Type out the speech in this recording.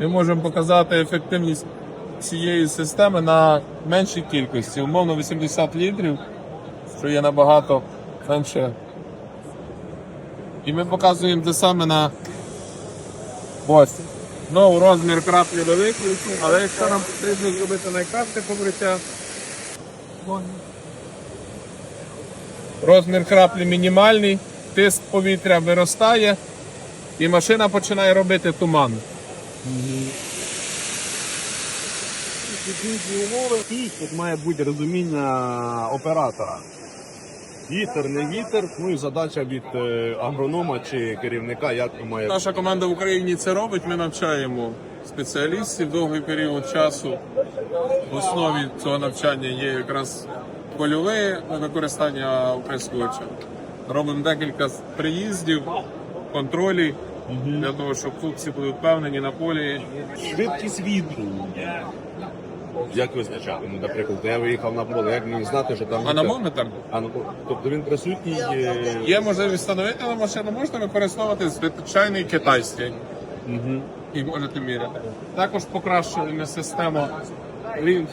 Ми можемо показати ефективність цієї системи на меншій кількості, умовно 80 літрів, що є набагато менше. І ми показуємо те саме на ось. Знову розмір краплі великий, але якщо нам потрібно зробити найкраще покриття, розмір краплі мінімальний, тиск повітря виростає, і машина починає робити туман. І тут має бути розуміння оператора. Вітер, не вітер, ну і задача від е, агронома чи керівника, як має Наша команда в Україні це робить. Ми навчаємо спеціалістів довгий період часу. В основі цього навчання є якраз польове використання оприскувача. Робимо декілька приїздів, контролі для того, щоб хлопці були впевнені на полі. швидкість вітру. Як визначати? Ну, наприклад, я виїхав на поле, як мені знати, що там? Аномометр А, ну, тобто він присутній. е, є можливість встановити на машину, можна використовувати звичайний китайський. Мгм. і можете міряти. Також покращуємо систему рівень